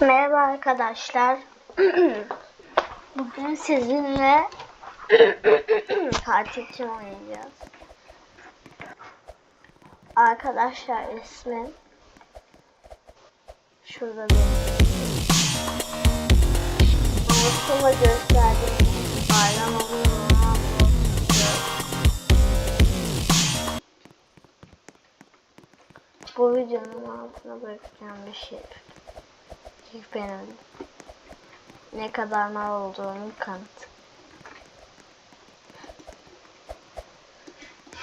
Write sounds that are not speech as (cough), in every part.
Merhaba arkadaşlar. (clears throat) Bugün sizinle (clears throat) tatilci oynayacağız. Arkadaşlar ismim şurada bir Unutma gösterdim. Mu? Bu videonun altına bırakacağım bir şey. Benim ne kadar mal olduğunun kanıtı.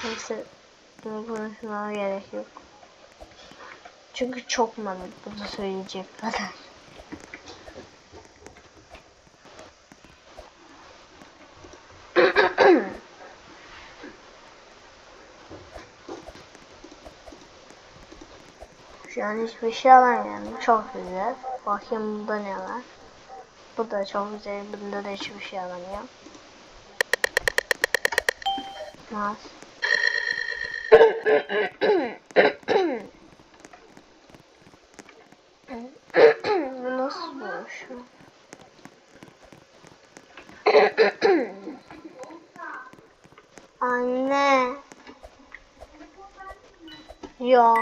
Neyse bunu konuşmama gerek yok. Çünkü çok malım bunu söyleyecek kadar. Şu an hiçbir şey alamıyorum. Çok güzel. Bakayım bunda ne var. Bu da çok güzel. Bunda da hiçbir şey alamıyorum. Mas. Bu nasıl bu şu? Anne. Yok.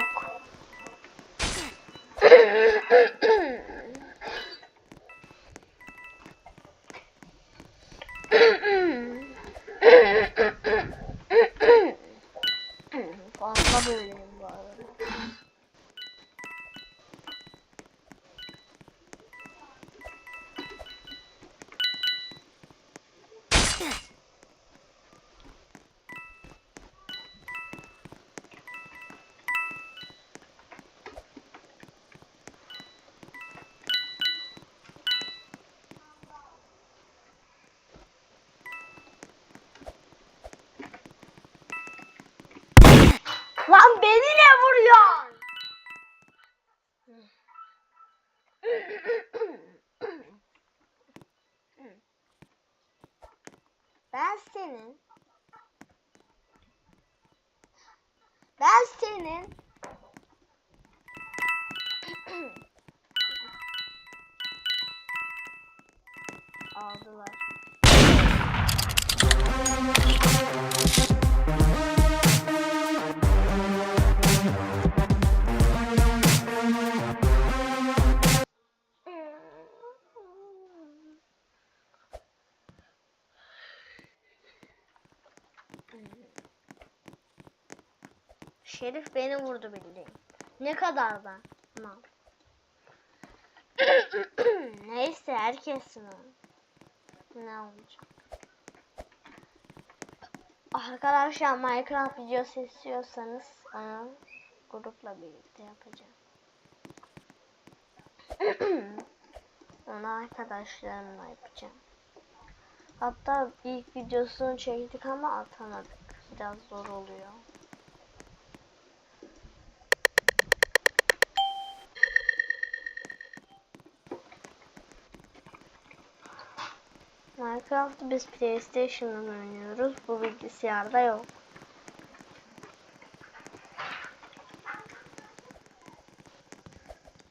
Şerif beni vurdu bildiğin. Ne kadar da? Tamam. (coughs) Neyse herkes mi? Ne olacak? Arkadaşlar Minecraft videosu istiyorsanız onu grupla birlikte yapacağım. (coughs) onu arkadaşlarımla yapacağım. Hatta ilk videosunu çektik ama atamadık. Biraz zor oluyor. Minecraft'ı biz PlayStation'dan oynuyoruz. Bu bilgisayarda yok.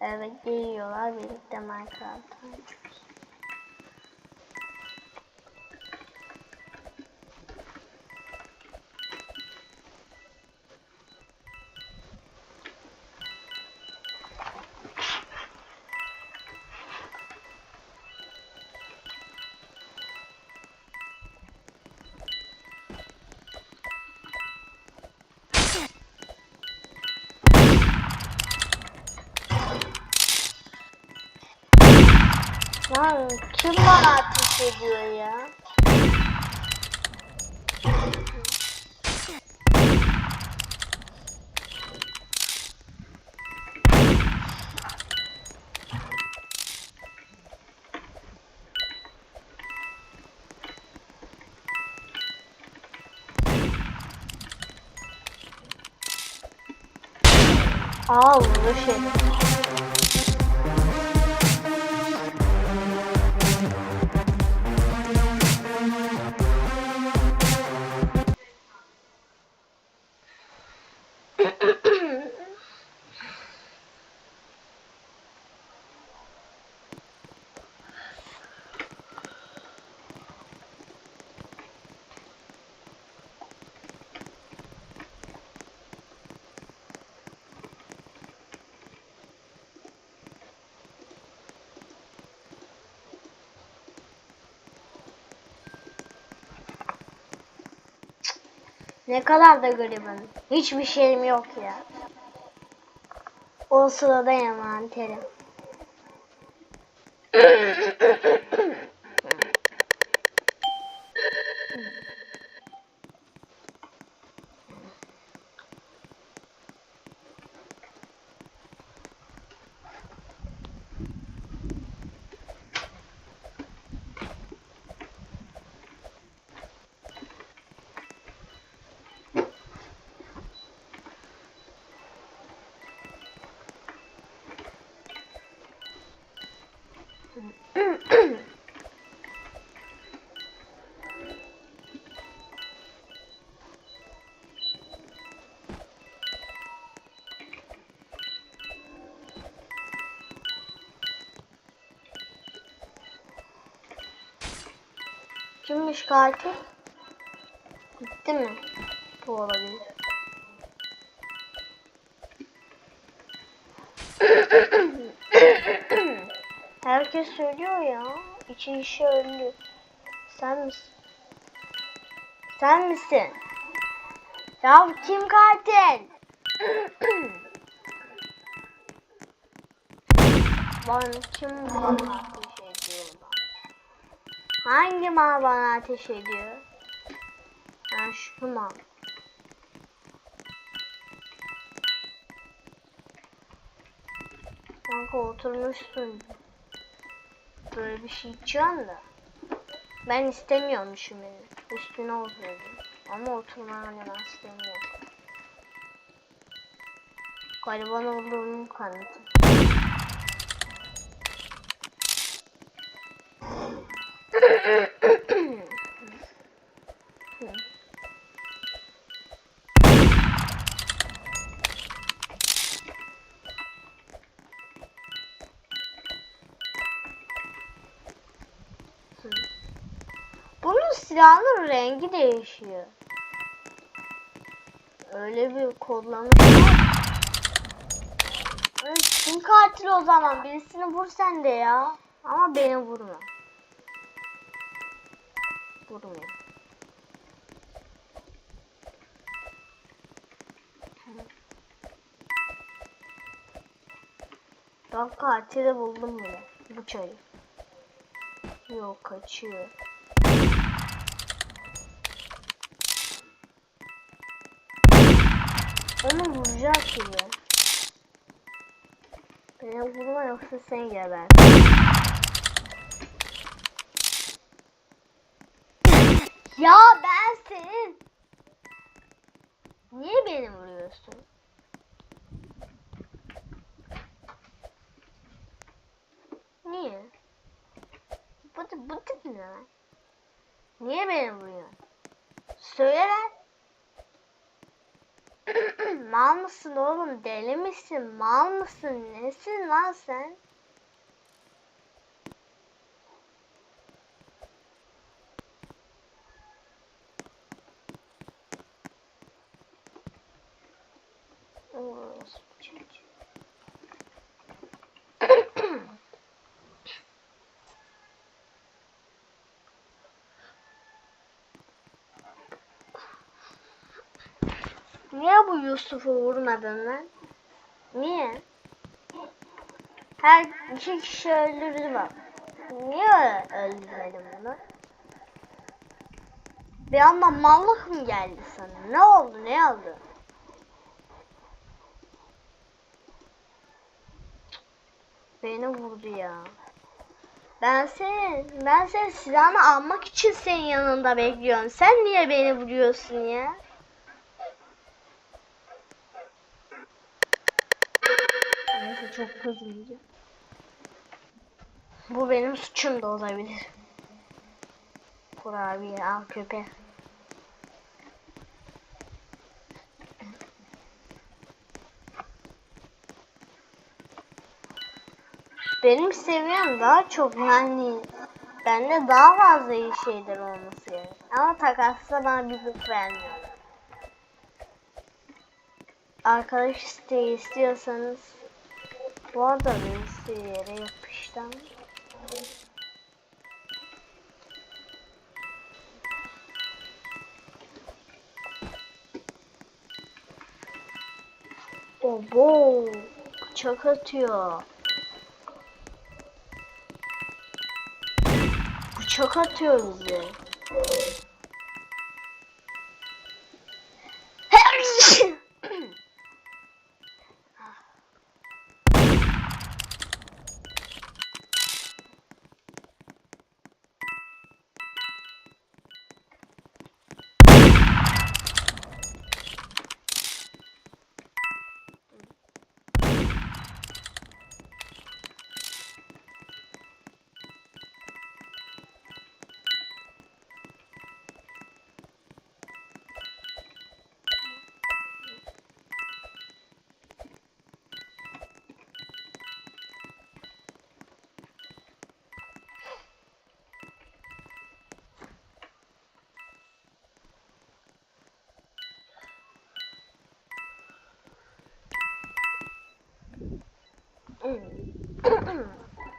Evet geliyorlar birlikte Minecraft Lan kim bana ateş ediyor ya? Aa vurdu Ne kadar da garibim. Hiçbir şeyim yok ya. O sırada envanterim. Kimmiş katil? Gitti mi? Bu olabilir. (coughs) Herkes söylüyor ya. İçi işi öldü. Sen misin? Sen misin? Ya kim katil? (coughs) Bana kim ediyor? Hangi mal bana ateş ediyor? Ha şu mal. Kanka oturmuşsun. Böyle bir şey içiyorsun da. Ben istemiyormuşum beni. Üstüne oturdum. Ama oturmanı ben istemiyorum. Gariban olduğumu kanıtım. Bunun silahının rengi değişiyor. Öyle bir kodlamış. Ay, Kim katil o zaman? Birisini vur sen de ya. Ama beni vurma. Vurmayın. Ben katili buldum bile. Bu çayı. Yok kaçıyor. Onu vuracak gibi. Beni vurma yoksa sen geber. Ya ben senin. Niye beni vuruyorsun? Niye? Bu, bu tip ne lan? Niye beni vuruyorsun? Söyle lan. (clears throat) Mal mısın oğlum? Deli misin? Mal mısın? Nesin lan sen? Niye bu Yusuf'u vurmadın lan? Niye? Her iki kişi öldürdü bak. Niye öldürmedin bunu? Bir anda mallık mı geldi sana? Ne oldu? Ne oldu? Beni vurdu ya. Ben senin, ben senin silahını almak için senin yanında bekliyorum. Sen niye beni vuruyorsun ya? Çok kızmayacağım. Bu benim suçum da olabilir. Kurabiye al köpe. Benim seviyem daha çok yani bende daha fazla iyi şeyler olması gerek. Ama takasla bana bir zıp vermiyor. Arkadaş isteği istiyorsanız bu arada neyse yere yapıştan. Obo bıçak atıyor. Bıçak atıyor bize.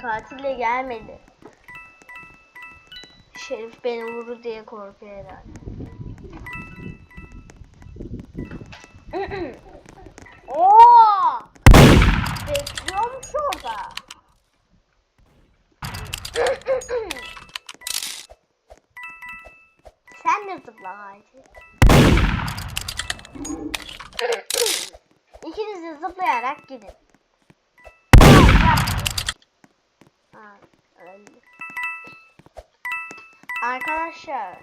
Katil de gelmedi. Şerif beni vurur diye korkuyor herhalde. (clears throat) Oo! Bekliyormuş orada. (clears throat) Sen de zıpla Hacı. (clears throat) İkiniz de zıplayarak gidin. Ha, öldü. Arkadaşlar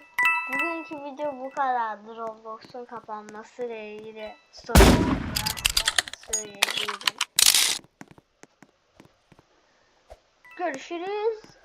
bugünkü video bu kadardı. Roblox'un kapanması ile ilgili sorun varsa söyleyebilirim. Görüşürüz.